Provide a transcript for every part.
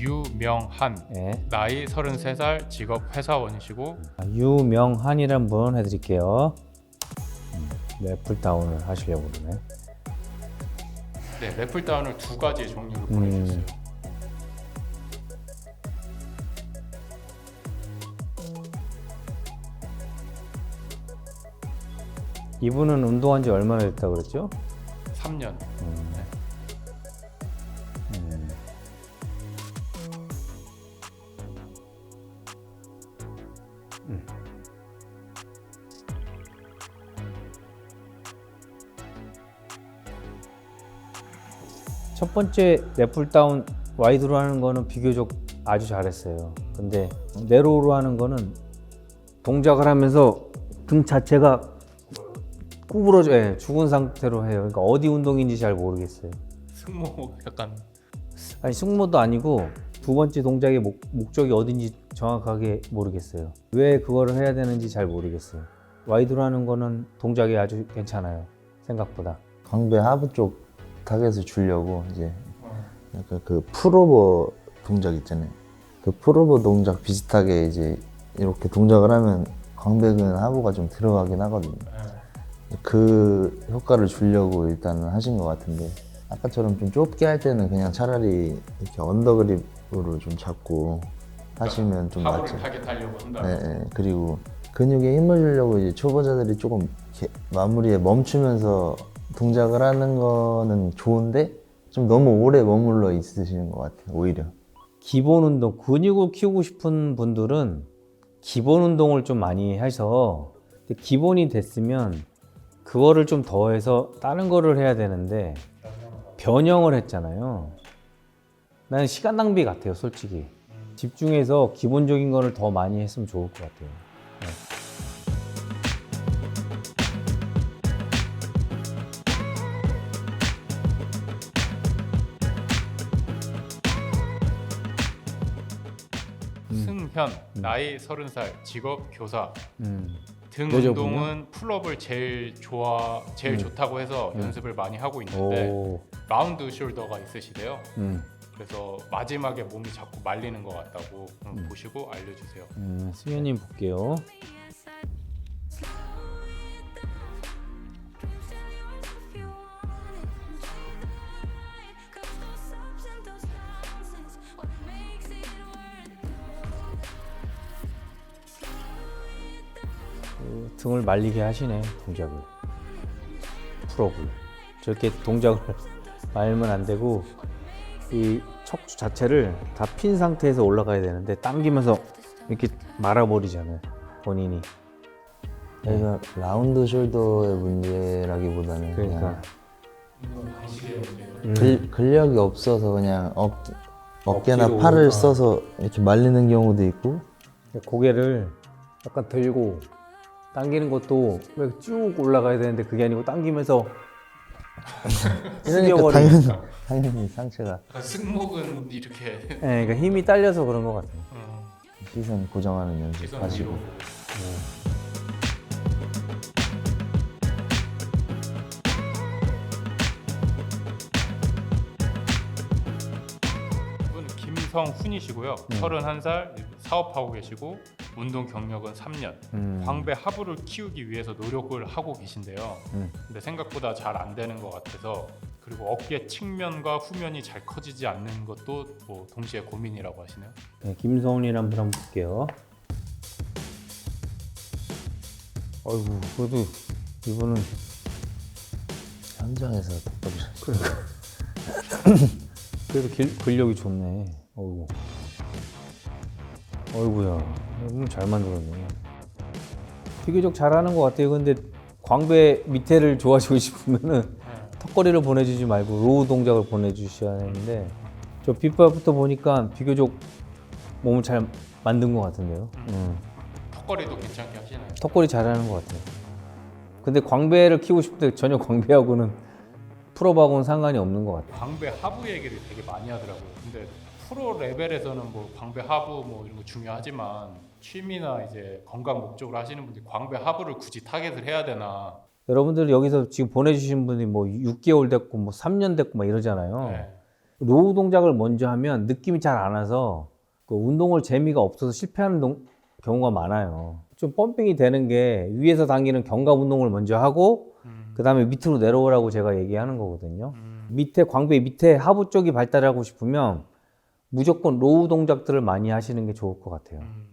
유명한 예. 나이 33살 직업 회사원이시고 아, 유명한이란 분 해드릴게요. 음, 랩풀 다운을 하시려고 그러네. 네, 래플 다운을 두 가지 종류로 음. 보내주셨어요. 이분은 운동한 지 얼마나 됐다고 그랬죠? 3년. 음. 음. 첫 번째 랩풀다운 와이드로 하는 거는 비교적 아주 잘했어요. 근데 네로로 하는 거는 동작을 하면서 등 자체가 구부러져 예, 죽은 상태로 해요. 그러니까 어디 운동인지 잘 모르겠어요. 승모 약간 아니 승모도 아니고 두 번째 동작의 목, 목적이 어딘지 정확하게 모르겠어요. 왜 그거를 해야 되는지 잘 모르겠어요. 와이드로 하는 거는 동작이 아주 괜찮아요. 생각보다. 광배 하부 쪽 타겟을 주려고 이제 약간 그 풀오버 동작 있잖아요. 그 풀오버 동작 비슷하게 이제 이렇게 동작을 하면 광배근 하부가 좀 들어가긴 하거든요. 그 효과를 주려고 일단은 하신 것 같은데 아까처럼 좀 좁게 할 때는 그냥 차라리 이렇게 언더그립으로 좀 잡고 하시면 좀 낫죠. 타겟하려고 한다. 네, 네. 그리고 근육에 힘을 주려고 이제 초보자들이 조금 이렇게 마무리에 멈추면서 동작을 하는 거는 좋은데 좀 너무 오래 머물러 있으시는 것 같아요. 오히려. 기본 운동, 근육을 키우고 싶은 분들은 기본 운동을 좀 많이 해서 기본이 됐으면 그거를 좀 더해서 다른 거를 해야 되는데 변형을 했잖아요. 나는 시간 낭비 같아요, 솔직히. 집중해서 기본적인 거를 더 많이 했으면 좋을 것 같아요. 네. 승현 나이 30살 직업 교사 음. 등 여자분이요? 운동은 풀업을 제일 좋아 제일 음. 좋다고 해서 연습을 많이 하고 있는데 오. 라운드 숄더가 있으시대요. 음. 그래서 마지막에 몸이 자꾸 말리는 것 같다고 음, 보시고 알려주세요. 음, 수현님 볼게요. 등을 말리게 하시네 동작을. 풀업을 저렇게 동작을 말면 안 되고 이 척추 자체를 다 핀 상태에서 올라가야 되는데 당기면서 이렇게 말아버리잖아요 본인이. 저희가 라운드 숄더의 문제라기보다는 그냥 그러니까 음. 근, 근력이 없어서 그냥 어, 어깨나 팔을 아. 써서 이렇게 말리는 경우도 있고. 고개를 약간 들고 당기는 것도 왜 쭉 올라가야 되는데 그게 아니고 당기면서 숙여버리니까. 당연히, 당연히 상체가 약간 승모근 이렇게 네, 그러니까 힘이 딸려서 그런 것 같아요. 어, 시선 고정하는 연습 시선 하시고 위로. 이분은 김성훈이시고요. 31살 사업하고 계시고 운동 경력은 3년. 음. 광배 하부를 키우기 위해서 노력을 하고 계신데요. 음. 근데 생각보다 잘 안 되는 것 같아서 그리고 어깨 측면과 후면이 잘 커지지 않는 것도 뭐 동시에 고민이라고 하시네요. 네, 김성훈이란 분 한번 볼게요. 어이구, 그래도 이분은 현장에서 똑바로 그래도 길, 근력이 좋네. 어이구. 어이구야. 이분 잘 만들었네. 비교적 잘하는 것 같아요. 근데 광배 밑에를 좋아지고 싶으면은 턱걸이를 보내주지 말고 로우 동작을 보내주셔야 하는데 저 빗발부터 보니까 비교적 몸을 잘 만든 것 같은데요. 음. 턱걸이도 괜찮게 하시나요? 턱걸이 잘하는 것 같아요. 근데 광배를 키우고 싶은데 전혀 광배하고는 풀업하고는 상관이 없는 것 같아요. 광배 하부 얘기를 되게 많이 하더라고요. 근데 프로 레벨에서는 뭐 광배 하부 뭐 이런 거 중요하지만 취미나 이제 건강 목적으로 하시는 분들이 광배 하부를 굳이 타겟을 해야 되나? 여러분들 여기서 지금 보내주신 분이 뭐 6개월 됐고 뭐 3년 됐고 막 이러잖아요. 네. 로우 동작을 먼저 하면 느낌이 잘 안 와서 그 운동을 재미가 없어서 실패하는 동- 경우가 많아요. 좀 펌핑이 되는 게 위에서 당기는 견갑 운동을 먼저 하고 음. 그 다음에 밑으로 내려오라고 제가 얘기하는 거거든요. 음. 밑에 광배 밑에 하부 쪽이 발달하고 싶으면 무조건 로우 동작들을 많이 하시는 게 좋을 것 같아요. 음.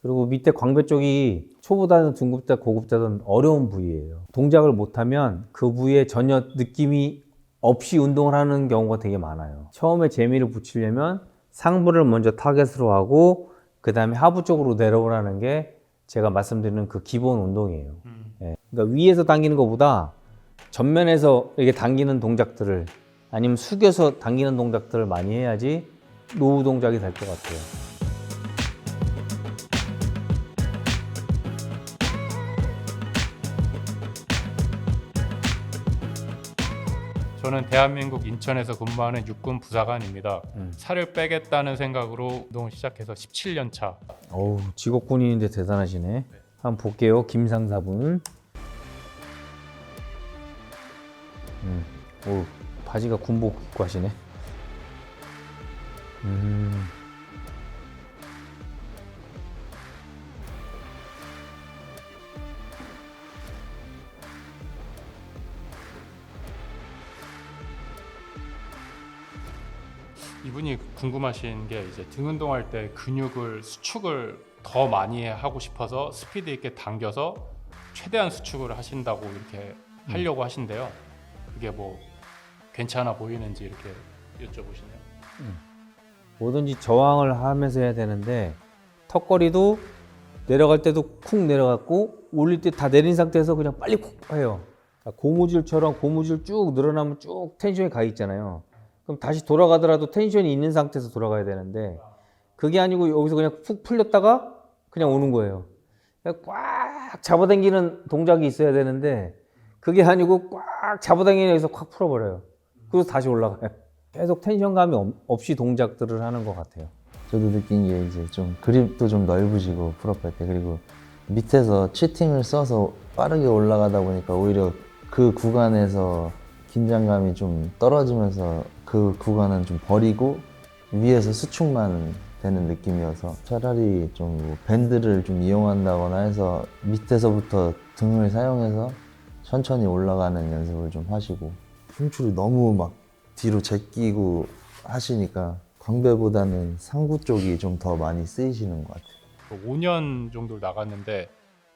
그리고 밑에 광배 쪽이 초보다든 중급자 고급자든 어려운 부위예요. 동작을 못하면 그 부위에 전혀 느낌이 없이 운동을 하는 경우가 되게 많아요. 처음에 재미를 붙이려면 상부를 먼저 타겟으로 하고 그 다음에 하부 쪽으로 내려오라는 게 제가 말씀드리는 그 기본 운동이에요. 음. 예. 그러니까 위에서 당기는 것보다 전면에서 이렇게 당기는 동작들을 아니면 숙여서 당기는 동작들을 많이 해야지 노후 동작이 될 것 같아요. 저는 대한민국 인천에서 근무하는 육군 부사관입니다. 음. 살을 빼겠다는 생각으로 운동을 시작해서 17년 차. 어우 직업군인인데 대단하시네. 한번 볼게요. 김상사분. 음, 오 바지가 군복 입고 하시네. 음, 이분이 궁금하신 게 이제 등 운동할 때 근육을 수축을 더 많이 하고 싶어서 스피드 있게 당겨서 최대한 수축을 하신다고 이렇게 하려고 하신대요. 그게 뭐 괜찮아 보이는지 이렇게 여쭤보시네요. 뭐든지 저항을 하면서 해야 되는데 턱걸이도 내려갈 때도 쿵 내려갔고 올릴 때 다 내린 상태에서 그냥 빨리 쿵 해요. 고무줄처럼 고무줄 쭉 늘어나면 쭉 텐션이 가 있잖아요. 그럼 다시 돌아가더라도 텐션이 있는 상태에서 돌아가야 되는데 그게 아니고 여기서 그냥 푹 풀렸다가 그냥 오는 거예요. 꽉 잡아당기는 동작이 있어야 되는데 그게 아니고 꽉 잡아당기는 여기서 콱 풀어버려요. 그래서 다시 올라가요. 계속 텐션감이 없- 없이 동작들을 하는 것 같아요. 저도 느낀 게 이제 좀 그립도 좀 넓으시고 풀업할 때 그리고 밑에서 치팅을 써서 빠르게 올라가다 보니까 오히려 그 구간에서 긴장감이 좀 떨어지면서 그 구간은 좀 버리고 위에서 수축만 되는 느낌이어서 차라리 좀뭐 밴드를 좀 이용한다거나 해서 밑에서부터 등을 사용해서 천천히 올라가는 연습을 좀 하시고 흉추를 너무 막 뒤로 제끼고 하시니까 광배보다는 상부 쪽이 좀 더 많이 쓰이시는 것 같아요. 5년 정도 나갔는데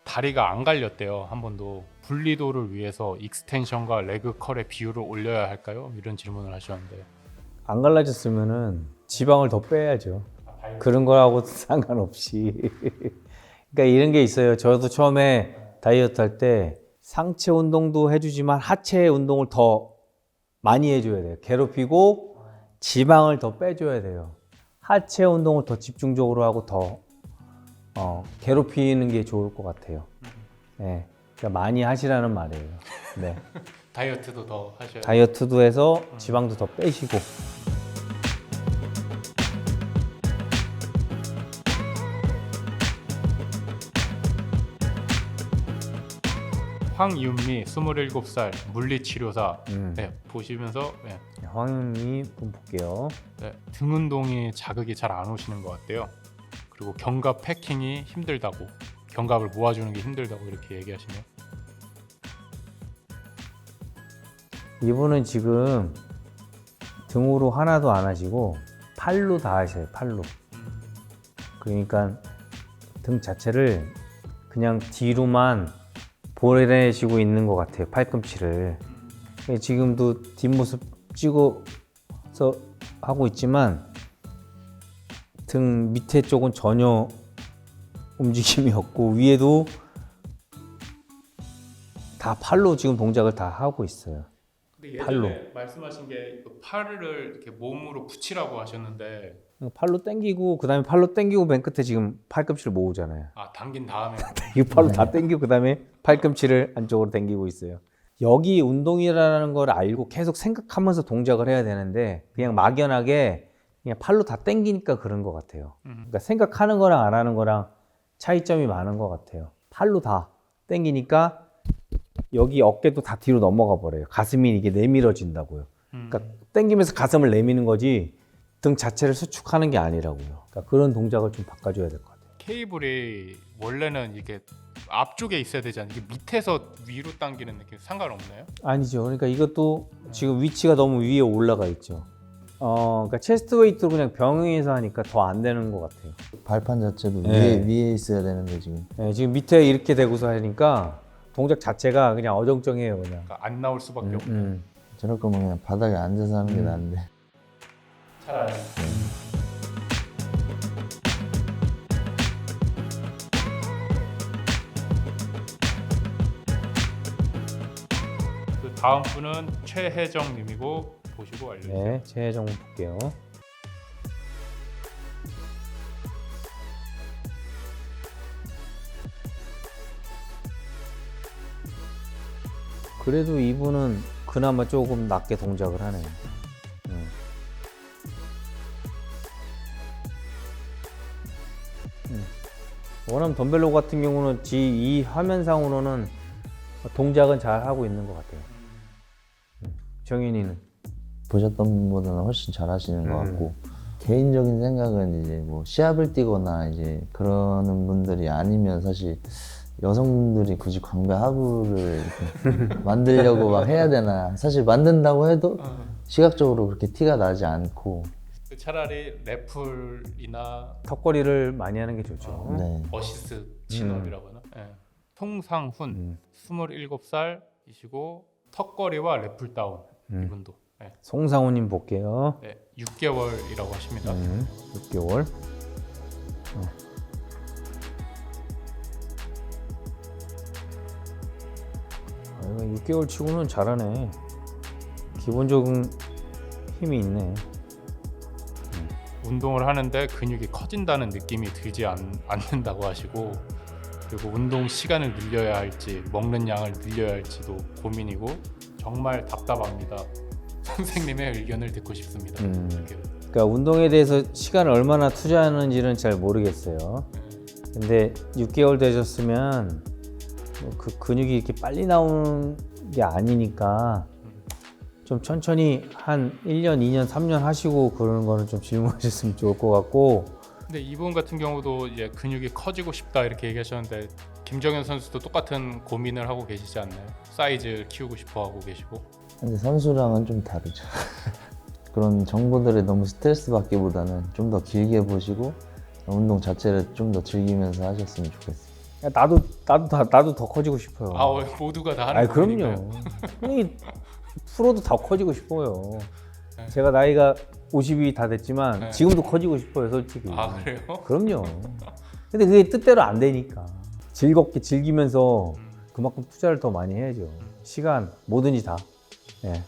다리가 안 갈렸대요 한 번도 분리도를 위해서 익스텐션과 레그 컬의 비율을 올려야 할까요? 이런 질문을 하셨는데 안 갈라졌으면은 지방을 더 빼야죠. 그런 거하고 상관없이. 그러니까 이런 게 있어요. 저도 처음에 다이어트 할 때 상체 운동도 해주지만 하체 운동을 더 많이 해줘야 돼요. 괴롭히고 지방을 더 빼줘야 돼요. 하체 운동을 더 집중적으로 하고 더 어, 괴롭히는 게 좋을 것 같아요. 네. 그러니까 많이 하시라는 말이에요. 네. 다이어트도 더 하셔야 다이어트도 해서 지방도 더 빼시고. 황윤미 27살 물리치료사 음. 네, 보시면서 네, 황윤이 좀 볼게요. 네, 등 운동이 자극이 잘 안 오시는 것 같대요. 그리고 견갑 패킹이 힘들다고 견갑을 모아주는 게 힘들다고 이렇게 얘기하시네요. 이분은 지금 등으로 하나도 안 하시고 팔로 다 하셔요. 팔로. 그러니까 등 자체를 그냥 뒤로만 보내시고 있는 것 같아요. 팔꿈치를. 예, 지금도 뒷모습 찍어서 하고 있지만 등 밑에 쪽은 전혀 움직임이 없고 위에도 다 팔로 지금 동작을 다 하고 있어요. 근데 팔로. 예전에 말씀하신 게 이거 팔을 이렇게 몸으로 붙이라고 하셨는데 팔로 당기고 그다음에 팔로 당기고 맨 끝에 지금 팔꿈치를 모으잖아요. 아 당긴 다음에 이 팔로 다 당기고 그다음에 팔꿈치를 안쪽으로 당기고 있어요. 여기 운동이라는 걸 알고 계속 생각하면서 동작을 해야 되는데 그냥 막연하게 그냥 팔로 다 당기니까 그런 것 같아요. 음. 그러니까 생각하는 거랑 안 하는 거랑 차이점이 많은 것 같아요. 팔로 다 당기니까 여기 어깨도 다 뒤로 넘어가 버려요. 가슴이 이게 내밀어진다고요. 음. 그러니까 당기면서 가슴을 내미는 거지 등 자체를 수축하는 게 아니라고요. 그러니까 그런 동작을 좀 바꿔줘야 될 것 같아요. 케이블이 원래는 이게 앞쪽에 있어야 되잖아요. 이게 밑에서 위로 당기는 느낌 상관없나요? 아니죠. 그러니까 이것도 지금 위치가 너무 위에 올라가 있죠. 어, 그러니까 체스트 웨이트로 그냥 병행해서 하니까 더 안 되는 것 같아요. 발판 자체도 네. 위에 위에 있어야 되는데 지금 네, 지금 밑에 이렇게 대고서 하니까 동작 자체가 그냥 어정쩡해요, 그냥. 그러니까 안 나올 수밖에 음, 없고 음. 저럴 거면 그냥 바닥에 앉아서 하는 게 음. 나은데 그 다음 분은 최혜정 님이고 보시고 알려주세요. 네, 최혜정 볼게요. 그래도 이분은 그나마 조금 낮게 동작을 하네요. 원암 덤벨로 같은 경우는 지이 화면상으로는 동작은 잘 하고 있는 것 같아요. 음. 정현이는 보셨던 분보다는 훨씬 잘 하시는 것 음. 같고 개인적인 생각은 이제 뭐 시합을 뛰거나 이제 그러는 분들이 아니면 사실 여성분들이 굳이 광배 하부를 만들려고 막 해야 되나 사실 만든다고 해도 시각적으로 그렇게 티가 나지 않고 그 차라리 래플이나 턱걸이를 많이 하는 게 좋죠. 네. 어시스 진업이라고 하나? 예. 통상훈 음. 27살이시고 턱걸이와 래플 다운 음. 이분도 예. 송상우님 볼게요. 네, 6개월이라고 하십니다. 음, 6개월. 어. 아, 이거 6개월 치고는 잘하네. 기본적인 힘이 있네. 운동을 하는데 근육이 커진다는 느낌이 들지 않, 않는다고 하시고 그리고 운동 시간을 늘려야 할지 먹는 양을 늘려야 할지도 고민이고 정말 답답합니다. 선생님의 의견을 듣고 싶습니다. 음. 그러니까 운동에 대해서 시간을 얼마나 투자하는지는 잘 모르겠어요. 근데 6개월 되셨으면 뭐 그 근육이 이렇게 빨리 나오는 게 아니니까 좀 천천히 한 1년, 2년, 3년 하시고 그러는 거는 좀 질문하셨으면 좋을 것 같고 근데 이분 같은 경우도 이제 근육이 커지고 싶다 이렇게 얘기하셨는데 김정현 선수도 똑같은 고민을 하고 계시지 않나요? 사이즈 키우고 싶어 하고 계시고 근데 선수랑은 좀 다르죠. 그런 정보들에 너무 스트레스 받기보다는 좀 더 길게 보시고 운동 자체를 좀 더 즐기면서 하셨으면 좋겠어요. 야, 나도 나도 다, 나도 더 커지고 싶어요. 아 어, 모두가 다 하는 고민인가요? 그럼요. 형이 프로도 다 커지고 싶어요. 네. 제가 나이가 50이 다 됐지만 네. 지금도 커지고 싶어요, 솔직히. 아 그래요? 그럼요. 근데 그게 뜻대로 안 되니까 즐겁게 즐기면서 음. 그만큼 투자를 더 많이 해야죠. 시간 뭐든지 다. 예.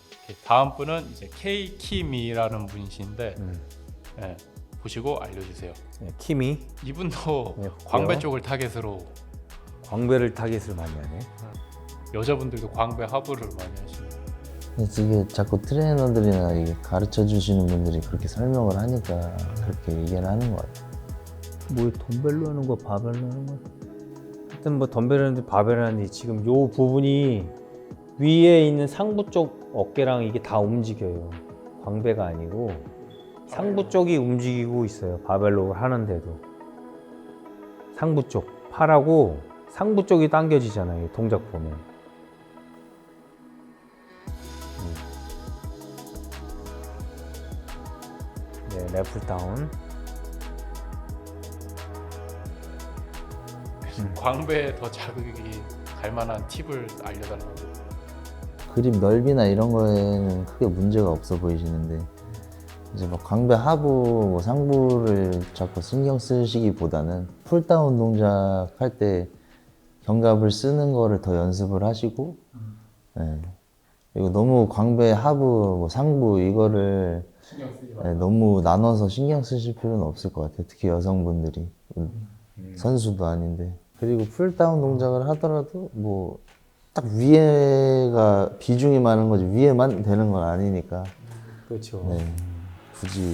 다음 분은 이제 K 키미라는 분이신데 음. 예, 보시고 알려주세요. 예, 키미 이분도 네, 광배. 쪽을 타겟으로 광배를 타겟을 많이 하네. 여자분들도 광배 하부를 많이 하시는. 이게 자꾸 트레이너들이나 이게 가르쳐 주시는 분들이 그렇게 설명을 하니까 그렇게 얘기를 하는 것 같아요. 뭐 덤벨로 하는 거, 바벨로 하는 거. 하여튼 뭐 덤벨 하는데 바벨 하는데 지금 요 부분이 위에 있는 상부 쪽 어깨랑 이게 다 움직여요. 광배가 아니고 상부 쪽이 움직이고 있어요. 바벨로 하는데도 상부 쪽 팔하고 상부 쪽이 당겨지잖아요. 이 동작 보면. 네, 래플 다운. 광배에 더 자극이 갈 만한 팁을 알려달라고. 그립 넓이나 이런 거에는 크게 문제가 없어 보이시는데 이제 뭐 광배 하부, 뭐 상부를 자꾸 신경 쓰시기보다는 풀다운 동작 할 때 견갑을 쓰는 거를 더 연습을 하시고 예. 그리고 너무 광배 하부, 뭐 상부 이거를 예, 너무 나눠서 신경 쓰실 필요는 없을 것 같아요. 특히 여성분들이 선수도 아닌데 그리고 풀다운 동작을 하더라도 뭐 딱 위에가 비중이 많은 거지 위에만 되는 건 아니니까 그렇죠. 네. 굳이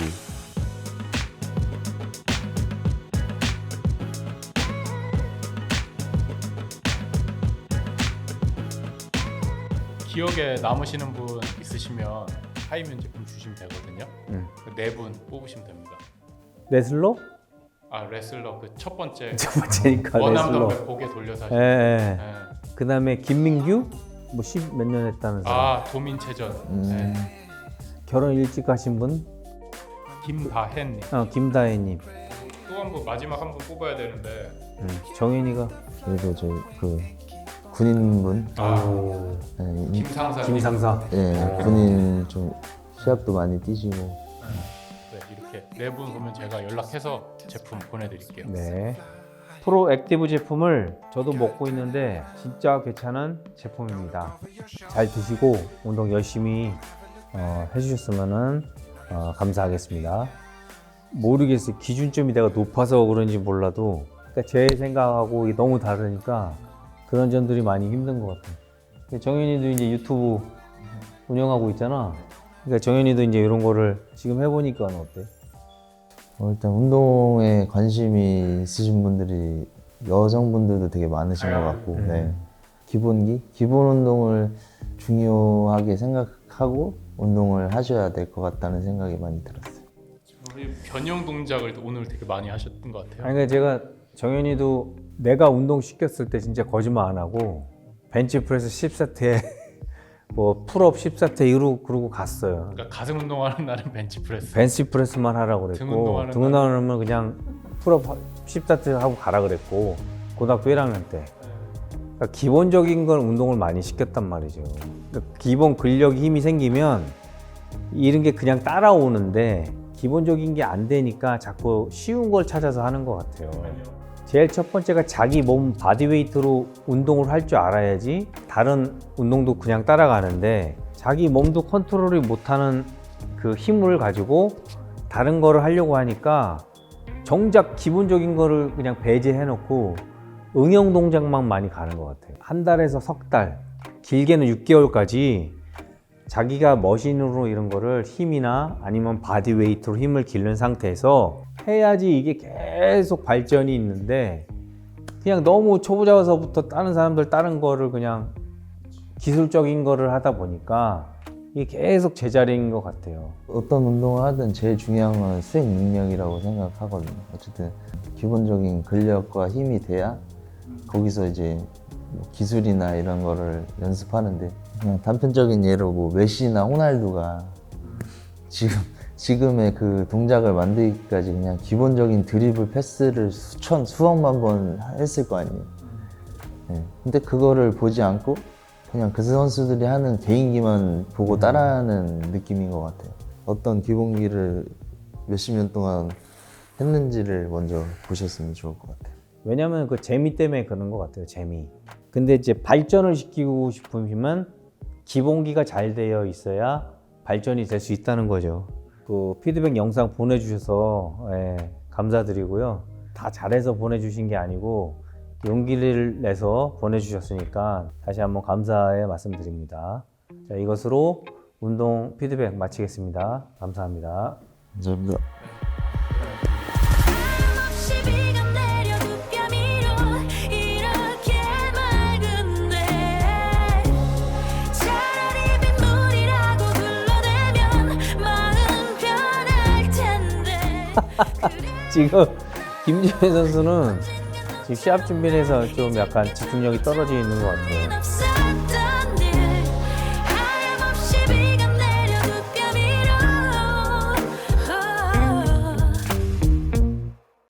기억에 남으시는 분 있으시면 하이면 제품 주시. 주시면 되거든요. 음. 네분 뽑으시면 됩니다. 레슬러? 아 레슬러 그 첫 번째 첫 번째니까 원암 레슬러. 덤벨 고개 돌려서 예, 하시는 예. 네. 그다음에 김민규 뭐10몇년 사람. 아 도민체전 음, 네. 결혼 일찍 하신 분? 김다혜님 어, 김다혜님. 또 한 분 마지막 한 분 뽑아야 되는데 음, 정현이가 그리고 저그 군인분, 아 예, 이- 김상사 김상사. 예, 군인 좀 시합도 많이 뛰시고 네, 이렇게 네 분 보면 제가 연락해서 제품 보내드릴게요. 네. 프로 액티브 제품을 저도 먹고 있는데 진짜 괜찮은 제품입니다. 잘 드시고 운동 열심히 어, 해주셨으면 어, 감사하겠습니다. 모르겠어요. 기준점이 내가 높아서 그런지 몰라도 그러니까 제 생각하고 이게 너무 다르니까 그런 점들이 많이 힘든 것 같아요. 정현이도 이제 유튜브 운영하고 있잖아. 그러니까 정현이도 이제 이런 거를 지금 해보니까 어때? 어, 일단 운동에 관심이 있으신 분들이 여성분들도 되게 많으신 것 같고 음. 네. 기본기 기본 운동을 중요하게 생각하고 운동을 하셔야 될 것 같다는 생각이 많이 들었어요. 변형 동작을 오늘 되게 많이 하셨던 것 같아요. 아니 그러니까 제가 정현이도 내가 운동 시켰을 때 진짜 거짓말 안 하고 벤치프레스 10세트에 뭐 풀업 10세트 이후로 그러고 갔어요. 그러니까 가슴 운동하는 날은 벤치프레스. 벤치프레스만 하라고 등 그랬고 운동하는 등 운동하면 그냥 풀업 10세트 하고 가라 그랬고 고등학교 1학년 때 그러니까 기본적인 건 운동을 많이 시켰단 말이죠. 그러니까 기본 근력 힘이 생기면 이런 게 그냥 따라오는데 기본적인 게 안 되니까 자꾸 쉬운 걸 찾아서 하는 것 같아요. 제일 첫 번째가 자기 몸 바디웨이트로 운동을 할 줄 알아야지 다른 운동도 그냥 따라가는데 자기 몸도 컨트롤이 못하는 그 힘을 가지고 다른 거를 하려고 하니까 정작 기본적인 거를 그냥 배제해 놓고 응용 동작만 많이 가는 것 같아요. 한 달에서 석 달, 길게는 6개월까지 자기가 머신으로 이런 거를 힘이나 아니면 바디웨이트로 힘을 기르는 상태에서 해야지 이게 계속 발전이 있는데 그냥 너무 초보자서부터 다른 사람들 다른 거를 그냥 기술적인 거를 하다 보니까 이게 계속 제자리인 것 같아요. 어떤 운동을 하든 제일 중요한 건 수행 능력이라고 생각하거든요. 어쨌든 기본적인 근력과 힘이 돼야 거기서 이제 뭐 기술이나 이런 거를 연습하는데 그냥 단편적인 예로 뭐 메시나 호날두가 지금 지금의 그 동작을 만들기까지 그냥 기본적인 드리블 패스를 수천 수억만 번 했을 거 아니에요. 네. 근데 그거를 보지 않고 그냥 그 선수들이 하는 개인기만 보고 따라하는 느낌인 것 같아요. 어떤 기본기를 몇십 년 동안 했는지를 먼저 보셨으면 좋을 것 같아요. 왜냐면 그 재미 때문에 그런 것 같아요. 재미. 근데 이제 발전을 시키고 싶으면 기본기가 잘 되어 있어야 발전이 될 수 있다는 거죠. 그 피드백 영상 보내주셔서 예, 감사드리고요. 다 잘해서 보내주신 게 아니고 용기를 내서 보내주셨으니까 다시 한번 감사의 말씀드립니다. 자, 이것으로 운동 피드백 마치겠습니다. 감사합니다. 감사합니다. 지금 김지현 선수는 지금 시합 준비를 해서 좀 약간 집중력이 떨어져 있는 것 같아요.